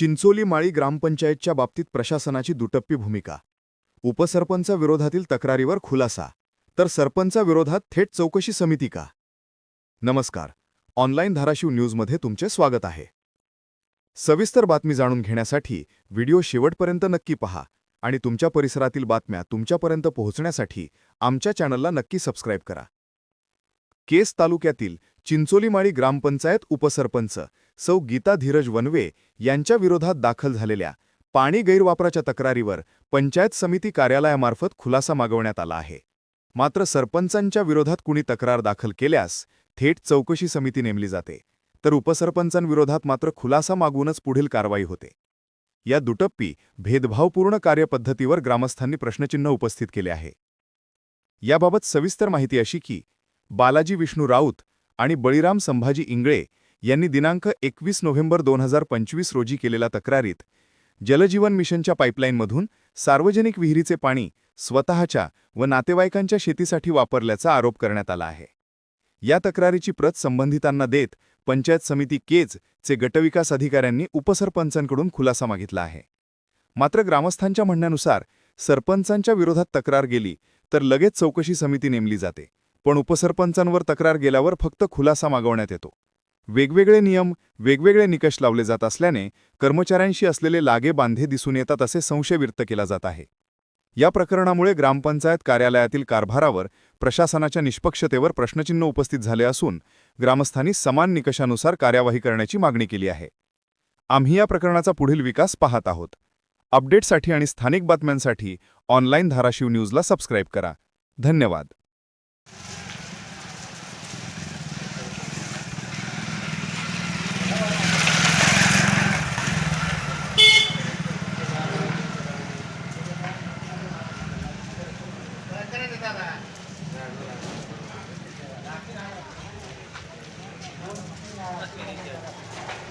चिंचोली माळी ग्रामपंचायतच्या बाबतीत प्रशासनाची दुटप्पी भूमिका. उपसरपंच विरोधातील तक्रारीवर खुलासा. तर सरपंचाविरोधात थेट चौकशी समिती का? नमस्कार. ऑनलाईन धाराशिव न्यूजमध्ये तुमचे स्वागत आहे. सविस्तर बातमी जाणून घेण्यासाठी व्हिडिओ शेवटपर्यंत नक्की पहा आणि तुमच्या परिसरातील बातम्या तुमच्यापर्यंत पोहोचण्यासाठी आमच्या चॅनलला नक्की सबस्क्राईब करा. केस तालुक्यातील चिंचोलीमाळी ग्रामपंचायत उपसरपंच सौ. गीता धीरज वनवे यांच्या विरोधात दाखल झालेल्या पाणी गैरवापराच्या तक्रारीवर पंचायत समिती कार्यालयामार्फत खुलासा मागवण्यात आला आहे. मात्र सरपंचांच्या विरोधात कुणी तक्रार दाखल केल्यास थेट चौकशी समिती नेमली जाते. तर उपसरपंचांविरोधात मात्र खुलासा मागूनच पुढील कारवाई होते. या दुटप्पी भेदभावपूर्ण कार्यपद्धतीवर ग्रामस्थांनी प्रश्नचिन्ह उपस्थित केले आहे. याबाबत सविस्तर माहिती अशी की बालाजी विष्णू राऊत आणि बळीराम संभाजी इंगळे यांनी दिनांक एकवीस नोव्हेंबर दोन हजार पंचवीस रोजी केलेल्या तक्रारीत जलजीवन मिशनच्या पाईपलाईनमधून सार्वजनिक विहिरीचे पाणी स्वतःच्या व नातेवाईकांच्या शेतीसाठी वापरल्याचा आरोप करण्यात आला आहे. या तक्रारीची प्रत संबंधितांना देत पंचायत समिती केज चे गटविकास अधिकाऱ्यांनी उपसरपंचांकडून खुलासा मागितला आहे. मात्र ग्रामस्थांच्या म्हणण्यानुसार सरपंचांच्या विरोधात तक्रार गेली तर लगेच चौकशी समिती नेमली जाते. पण उपसरपंचांवर तक्रार गेल्यावर फक्त खुलासा मागवण्यात येतो. वेगवेगळे नियम वेगवेगळे निकष लावले जात असल्याने कर्मचाऱ्यांशी असलेले लागे बांधे दिसून येतात असे संशय व्यक्त केला जात आहे. या प्रकरणामुळे ग्रामपंचायत कार्यालयातील कारभारावर प्रशासनाच्या निष्पक्षतेवर प्रश्नचिन्ह उपस्थित झाले असून ग्रामस्थांनी समान निकषानुसार कार्यवाही करण्याची मागणी केली आहे. आम्ही या प्रकरणाचा पुढील विकास पाहत आहोत. अपडेटसाठी आणि स्थानिक बातम्यांसाठी ऑनलाईन धाराशिव न्यूजला सबस्क्राईब करा. धन्यवाद. Mas